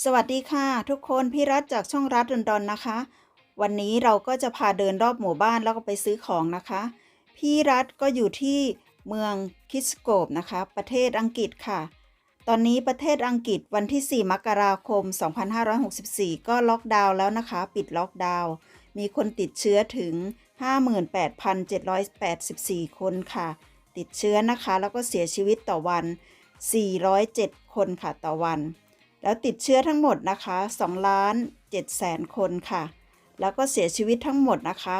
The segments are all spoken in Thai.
สวัสดีค่ะ ทุกคนพี่รัฐจากช่องรัฐดอนดอนนะคะ วันนี้เราก็จะพาเดินรอบหมู่บ้านแล้วก็ไปซื้อของนะคะ พี่รัฐก็อยู่ที่เมืองคิสโกปนะคะ ประเทศอังกฤษค่ะ ตอนนี้ประเทศอังกฤษวันที่ 4 มกราคม 2564 ก็ล็อกดาวน์แล้วนะคะ ปิดล็อกดาวน์มีคนติดเชื้อถึง 58,784 คนค่ะ ติดเชื้อนะคะ แล้วก็เสียชีวิตต่อวัน 407 คนค่ะต่อวัน แล้วติดเชื้อทั้งหมดนะคะ2ล้าน7แสนคนค่ะ แล้วก็เสียชีวิตทั้งหมดนะคะ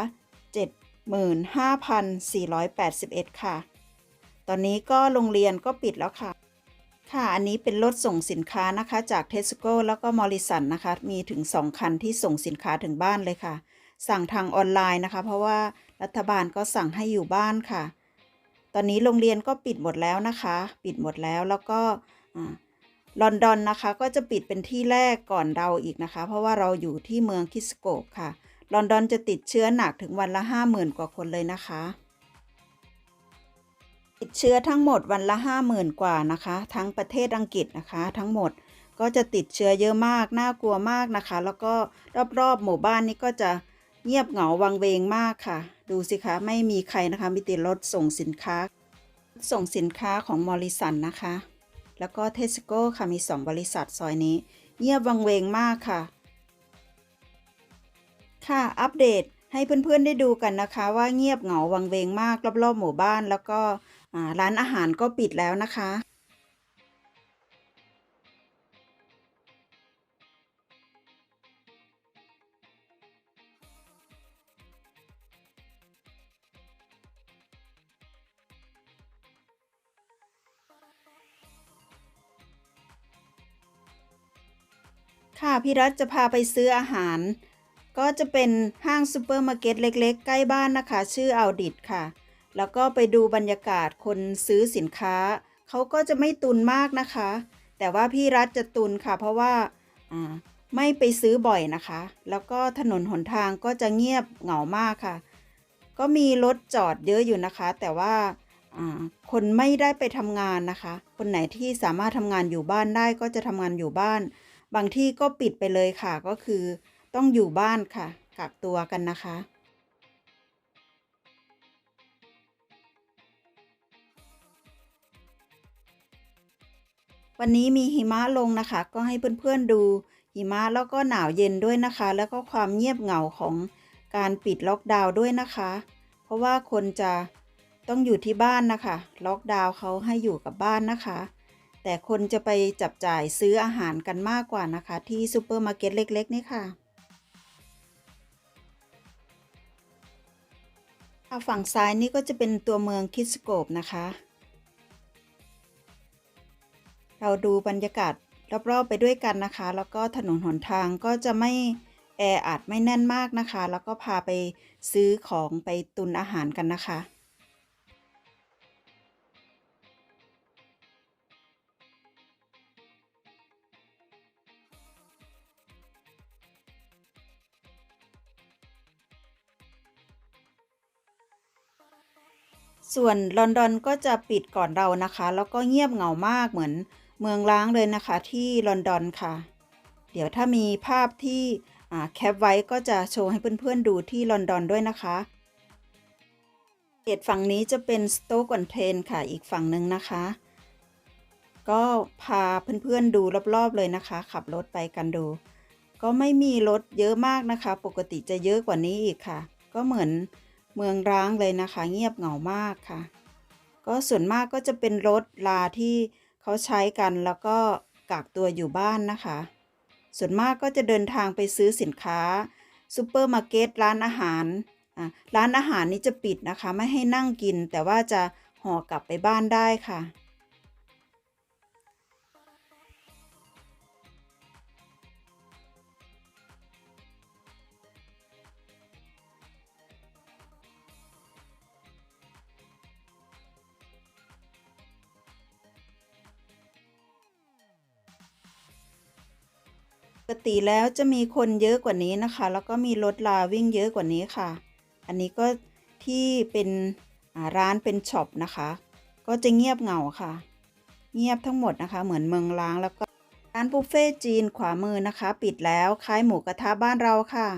75,481 ค่ะ ตอนนี้ก็โรงเรียนก็ปิดแล้วค่ะ ค่ะ อันนี้เป็นรถส่งสินค้านะคะ จากเทสโก้แล้วก็มอริสันนะคะ มีถึง 2 คันที่ส่งสินค้าถึงบ้านเลยค่ะ สั่งทางออนไลน์นะคะ เพราะว่ารัฐบาลก็สั่งให้อยู่บ้านค่ะ ตอนนี้โรงเรียนก็ปิดหมดแล้วนะคะ ปิดหมดแล้วแล้วก็อ่า ลอนดอนนะคะก็จะปิดเป็นที่แรกก่อนเราอีกนะคะ เพราะว่าเราอยู่ที่เมืองคิสโกปค่ะ ลอนดอนจะติดเชื้อหนักถึงวันละ 50,000 กว่าคนเลยนะคะ ติดเชื้อทั้งหมดวันละ 50,000 กว่านะคะ ทั้งประเทศอังกฤษนะคะ ทั้งหมดก็จะติดเชื้อเยอะมาก น่ากลัวมากนะคะ แล้วก็รอบๆหมู่บ้านนี้ก็จะเงียบเหงาวังเวงมากค่ะ ดูสิคะไม่มีใครนะคะมีแต่รถส่งสินค้า ส่งสินค้าของมอริสันนะคะ แล้วก็เทสโก้ค่ะมี 2 บริษัทซอยนี้ เงียบวังเวงมากค่ะ ค่ะอัปเดตให้เพื่อนๆได้ดูกันนะคะ ว่าเงียบเหงาวังเวงมากรอบๆหมู่บ้าน แล้วก็ร้านอาหารก็ปิดแล้วนะคะ ค่ะพี่รัฐจะพาไปซื้ออาหาร ก็จะเป็นห้างซูเปอร์มาร์เก็ตเล็กๆ ใกล้บ้านนะคะ ชื่อเอาดิดค่ะ แล้วก็ไปดูบรรยากาศคนซื้อสินค้า เขาก็จะไม่ตุนมากนะคะ แต่ว่าพี่รัฐจะตุนค่ะ เพราะว่าไม่ไปซื้อบ่อยนะคะ แล้วก็ถนนหนทางก็จะเงียบเหงามากค่ะ ก็มีรถจอดเยอะอยู่นะคะ แต่ว่าคนไม่ได้ไปทำงานนะคะ คนไหนที่สามารถทำงานอยู่บ้านได้ก็จะทำงานอยู่บ้าน บางที่ก็ปิดไปเลยค่ะ ก็คือต้องอยู่บ้านค่ะ กักตัวกันนะคะ วันนี้มีหิมะลงนะคะ ก็ให้เพื่อนๆดูหิมะแล้วก็หนาวเย็นด้วยนะคะ แล้วก็ความเงียบเหงาของการปิดล็อกดาวน์ด้วยนะคะ เพราะว่าคนจะต้องอยู่ที่บ้านนะคะ ล็อกดาวน์เขาให้อยู่กับบ้านนะคะ แต่คนจะไปจับจ่ายซื้ออาหารกันมากกว่านะคะ ที่ซูเปอร์มาร์เก็ตเล็ก ๆ นี่ค่ะอะฝั่งซ้ายนี่ก็จะเป็นตัวเมืองคิสโกปนะคะ เราดูบรรยากาศรอบๆไปด้วยกันนะคะ แล้วก็ถนนหนทางก็จะไม่แออัดไม่แน่นมากนะคะ แล้วก็พาไปซื้อของไปตุนอาหารกันนะคะ ส่วนลอนดอนก็จะปิดก่อนเรานะคะ แล้วก็เงียบเหงามากเหมือนเมืองร้างเลยนะคะที่ลอนดอนค่ะ เดี๋ยวถ้ามีภาพที่แคปไว้ก็จะโชว์ให้เพื่อนๆดูที่ลอนดอนด้วยนะคะเขตฝั่งนี้จะเป็นสโตกอนเทนค่ะอีกฝั่งหนึ่งนะคะ ก็พาเพื่อนๆดูรอบๆเลยนะคะ ขับรถไปกันดู ก็ไม่มีรถเยอะมากนะคะ ปกติจะเยอะกว่านี้อีกค่ะ ก็เหมือน เมืองร้างเลยนะคะ เงียบเหงามากค่ะ ก็ส่วนมากก็จะเป็นรถลาที่เขาใช้กันแล้วก็กักตัวอยู่บ้านนะคะ ส่วนมากก็จะเดินทางไปซื้อสินค้าซูเปอร์มาร์เก็ตร้านอาหารอะร้านอาหารนี้จะปิดนะคะ ไม่ให้นั่งกิน แต่ว่าจะห่อกลับไปบ้านได้ค่ะ ติแล้วจะมีคนเยอะกว่านี้นะคะ แล้วก็มีรถลาวิ่งเยอะกว่านี้ค่ะ อันนี้ก็ที่เป็นร้านเป็นช็อปนะคะ ก็จะเงียบเหงาค่ะ เงียบทั้งหมดนะคะ เหมือนเมืองร้างแล้วก็ร้านบุฟเฟ่จีนขวามือนะคะ ปิดแล้วคล้ายหมูกระทะบ้านเราค่ะ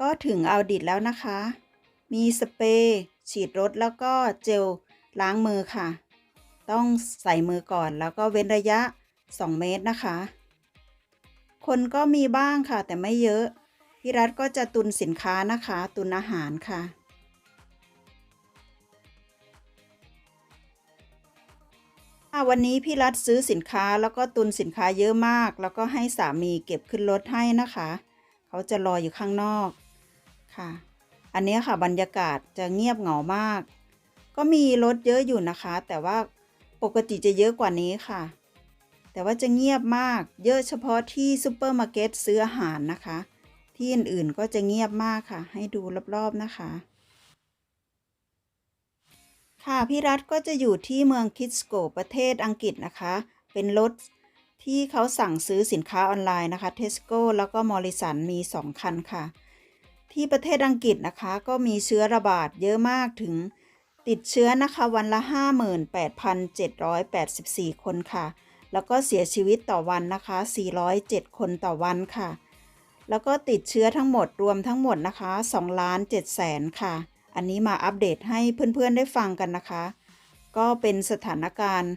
ก็ถึงเอาดิตแล้วนะคะ มีสเปรย์ฉีดรถแล้วก็เจลล้างมือค่ะ ต้องใส่มือก่อนแล้วก็เว้นระยะ 2 เมตรนะคะ คนก็มีบ้างค่ะ แต่ไม่เยอะ พี่รัฐก็จะตุนสินค้านะคะ ตุนอาหารค่ะ วันนี้พี่รัฐซื้อสินค้าแล้วก็ตุนสินค้าเยอะมาก แล้วก็ให้สามีเก็บขึ้นรถให้นะคะ เขาจะรออยู่ข้างนอกค่ะ อันนี้ค่ะบรรยากาศจะเงียบเหงามาก ก็มีรถเยอะอยู่นะคะ แต่ว่าปกติจะเยอะกว่านี้ค่ะ แต่ว่าจะเงียบมาก เยอะเฉพาะที่ซูเปอร์มาร์เก็ตซื้ออาหารนะคะ ที่อื่นๆก็จะเงียบมากค่ะ ให้ดูรอบๆนะคะ ค่ะพี่รัฐก็จะอยู่ที่เมืองคิดสโกประเทศอังกฤษนะคะ เป็นรถที่เขาสั่งซื้อสินค้าออนไลน์นะคะเทสโก้แล้วก็มอริสันมี 2 คันค่ะ ที่ประเทศอังกฤษนะคะก็มีเชื้อระบาดเยอะมากถึงติดเชื้อนะคะวันละ 58,784 คนค่ะ แล้วก็เสียชีวิตต่อวันนะคะ 407 คนต่อวันค่ะ แล้วก็ติดเชื้อทั้งหมดรวมทั้งหมดนะคะ2ล้าน7แสนค่ะ อันนี้มาอัปเดตให้เพื่อนๆได้ฟังกันนะคะ ก็เป็นสถานการณ์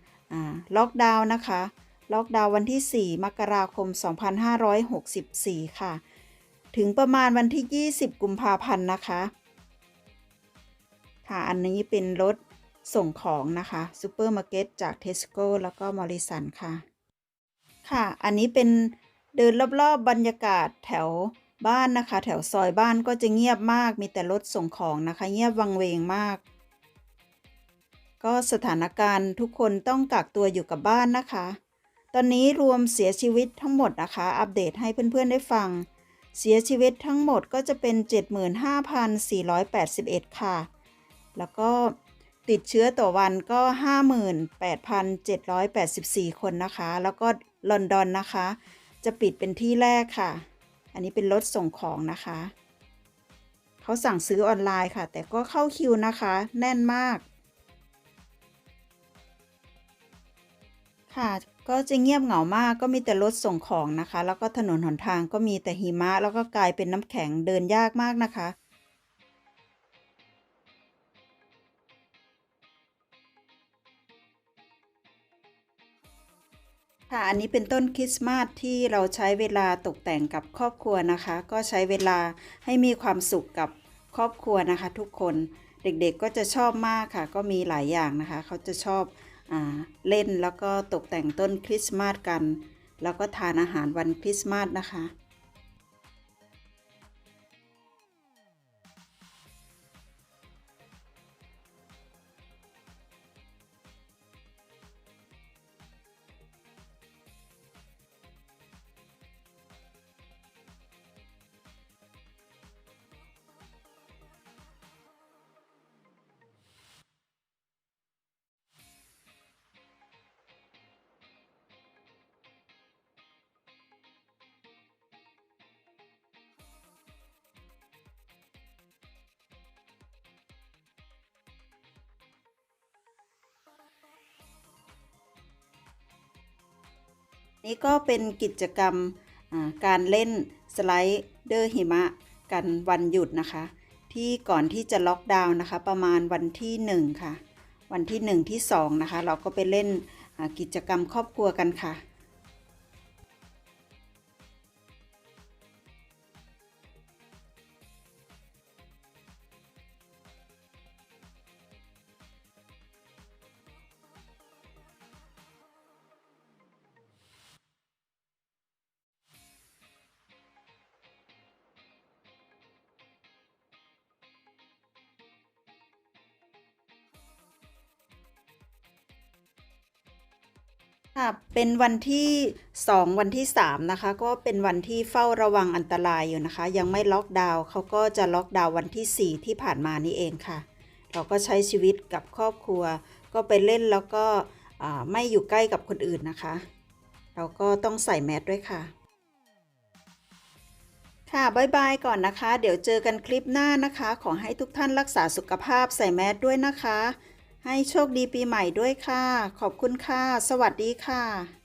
ล็อกดาวน์นะคะ ล็อกดาวน์วันที่ 4 มกราคม 2564 ค่ะ ถึงประมาณวันที่ 20 กุมภาพันธ์นะคะ ค่ะ อันนี้เป็นรถ ส่งของนะคะซูเปอร์มาร์เก็ตจากเทสโก้แล้วก็มอริสันค่ะ ค่ะ อันนี้เป็นเดินรอบๆบบรรยากาศแถวบ้านนะคะ แถวซอยบ้านก็จะเงียบมากมีแต่รถส่งของนะคะ เงียบวังเวงมาก ก็สถานการณ์ทุกคนต้องกักตัวอยู่กับบ้านนะคะ ตอนนี้รวมเสียชีวิตทั้งหมดนะคะ อัปเดตให้เพื่อนๆได้ฟัง เสียชีวิตทั้งหมดก็จะเป็น 75,481 ค่ะ แล้วก็ ติดเชื้อต่อวันก็ 58,784 คนนะคะ แล้วก็ลอนดอนนะคะ จะปิดเป็นที่แรกค่ะ อันนี้เป็นรถส่งของนะคะ เขาสั่งซื้อออนไลน์ค่ะ แต่ก็เข้าคิวนะคะ แน่นมาก ค่ะก็จะเงียบเหงามากก็มีแต่รถส่งของนะคะ แล้วก็ถนนหนทางก็มีแต่หิมะ แล้วก็กลายเป็นน้ำแข็งเดินยากมากนะคะ ค่ะอันนี้เป็นต้นคริสต์มาสที่เราใช้เวลาตกแต่งกับครอบครัวนะคะ ก็ใช้เวลาให้มีความสุขกับครอบครัวนะคะ ทุกคนเด็กๆก็จะชอบมากค่ะ ก็มีหลายอย่างนะคะ เขาจะชอบอเล่นแล้วก็ตกแต่งต้นคริสต์มาสกัน แล้วก็ทานอาหารวันคริสต์มาสนะคะ นี่ก็เป็นกิจกรรมการเล่นสไลด์เดอร์หิมะกันวันหยุดนะคะ ที่ก่อนที่จะล็อกดาวน์นะคะ ประมาณวันที่ 1 ค่ะ วันที่ 1 ที่ 2 นะคะ เราก็ไปเล่นกิจกรรมครอบครัวกันค่ะ ค่ะ เป็นวันที่ 2 วันที่ 3 นะคะ ก็เป็นวันที่เฝ้าระวังอันตรายอยู่นะคะ ยังไม่ล็อกดาวน์เขาก็จะล็อกดาวน์วันที่ 4 ที่ผ่านมานี่เองค่ะ เราก็ใช้ชีวิตกับครอบครัว ก็ไปเล่นแล้วก็ไม่อยู่ใกล้กับคนอื่นนะคะ เราก็ต้องใส่แมสด้วยค่ะ ค่ะบายบายก่อนนะคะ เดี๋ยวเจอกันคลิปหน้านะคะ ขอให้ทุกท่านรักษาสุขภาพใส่แมสด้วยนะคะ ให้โชคดีปีใหม่ด้วยค่ะ ขอบคุณค่ะ สวัสดีค่ะ